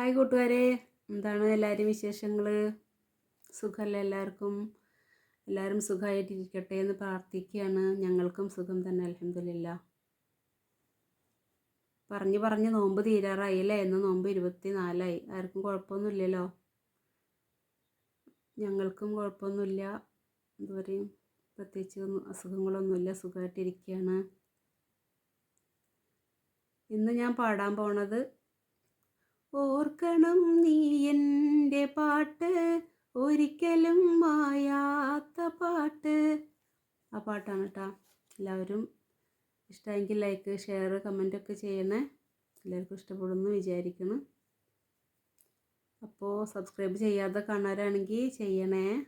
Hi കൂട്ടുകാരെ. എന്താണ് എല്ലാവരും വിശേഷങ്ങൾ സുഖമല്ല എല്ലാവർക്കും? എല്ലാവരും സുഖമായിട്ടിരിക്കട്ടെ എന്ന് പ്രാർത്ഥിക്കുകയാണ്. ഞങ്ങൾക്കും സുഖം തന്നെ അലഹമില്ല പറഞ്ഞു പറഞ്ഞ് നോമ്പ് തീരാറായി അല്ലേ? ഇന്ന് നോമ്പ് ഇരുപത്തി നാലായി ആർക്കും കുഴപ്പമൊന്നുമില്ലല്ലോ? ഞങ്ങൾക്കും കുഴപ്പമൊന്നുമില്ല. എന്താ പറയും പ്രത്യേകിച്ച് അസുഖങ്ങളൊന്നുമില്ല. സുഖമായിട്ടിരിക്കുകയാണ്. ഇന്ന് ഞാൻ പാടാൻ പോണത് ഓർക്കണം നീ എന്റെ പാട്ട് ഒരിക്കലും മായാത്ത പാട്ട്. ആ പാട്ടാണ് കേട്ടോ എല്ലാവരും ഇഷ്ടമെങ്കിൽ ലൈക്ക് ഷെയർ കമന്റ് ഒക്കെ ചെയ്യണേ. എല്ലാവർക്കും ഇഷ്ടപ്പെടുമെന്ന് വിചാരിക്കുന്നു. അപ്പോൾ സബ്സ്ക്രൈബ് ചെയ്യാത്ത കാണാനാണെങ്കിൽ ചെയ്യണേ.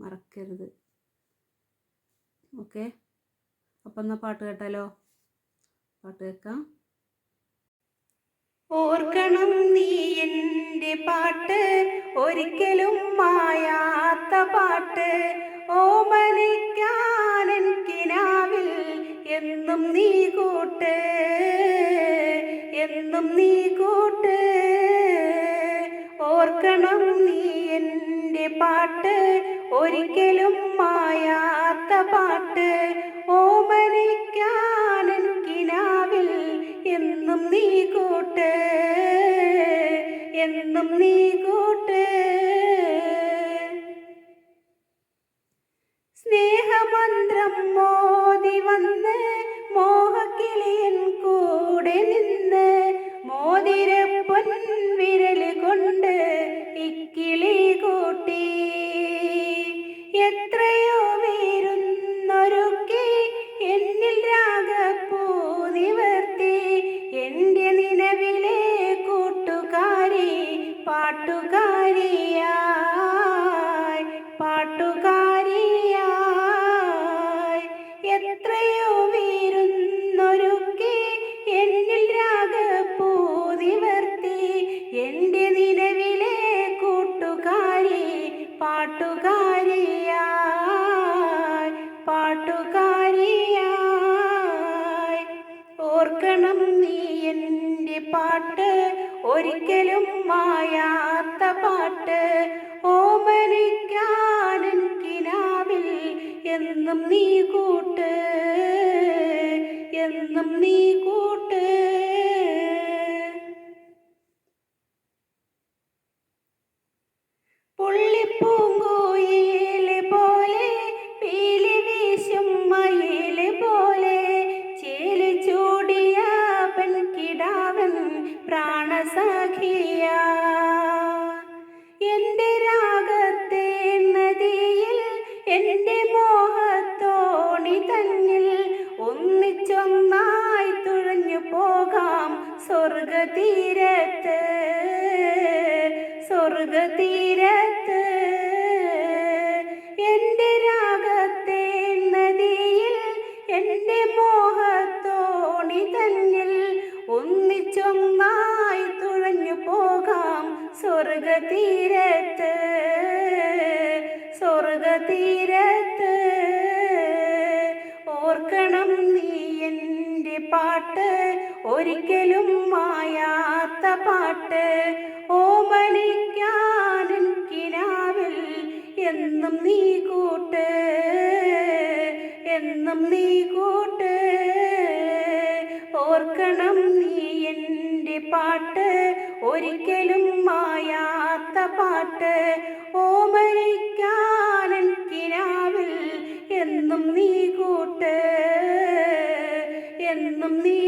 മറക്കരുത്. ഓക്കെ അപ്പം എന്നാൽ പാട്ട് കേട്ടാലോ? പാട്ട് കേൾക്കാം. ഓർക്കണം നീ എന്റെ പാട്ട്. ഒരിക്കലും മായാത്ത പാട്ട്. ഓമനിക്കാനൻ എന്നും നീ കൂട്ട്. എന്നും നീ കൂട്ട്. ഓർക്കണം നീ എന്റെ പാട്ട്. ഒരിക്കലും മായാത്ത പാട്ട്. ഓമനിക്കാനൻ എന്നും നീ കൂട്ട്. സ്നേഹമന്ത്രം മോദി വന്ന് മോഹക്കിളിയൻ കൂടെ നിന്ന് മോതിര പൊൻവിരൽ കൊണ്ട് ഇക്കിളി കൂട്ടി. എത്രയോ വേരുന്നൊരുക്കി എന്നിൽ രാഗപ്പൂ നിവർത്തി എന്റെ നിലവിലെ കൂട്ടുകാരി പാട്ടുകാരിയായി എത്രയോ വീരുന്നൊരുക്കെ എന്നിൽ രാഗപ്പൂ നിവർത്തി എന്റെ നിലവിലെ കൂട്ടുകാരി പാട്ടുകാരിയായി പാട്ടുകാരിയായി. ഓർക്കണം നീ എന്റെ പാട്ട് ഒരിക്കലും മായാത്ത പാട്ട്. കൂട്ട് സ്വർഗതീരത്ത് സ്വർഗതീരത്ത് എന്റെ രാഗത്തെ നദിയിൽ എന്റെ മോഹത്തോണി തന്നിൽ ഒന്നിച്ചൊന്നായി തുഴഞ്ഞു പോകാം സ്വർഗതീരത്ത് പാട്ട് ഒരിക്കലും മായാത്ത പാട്ട്. ഓമനിക്കാനും കിനാവിൽ എന്നും നീ കൂട്ട് എന്നും നീ കൂട്ട്. ഓർക്കണം നീ എന്റെ പാട്ട് ഒരിക്കലും മായാത്ത randomly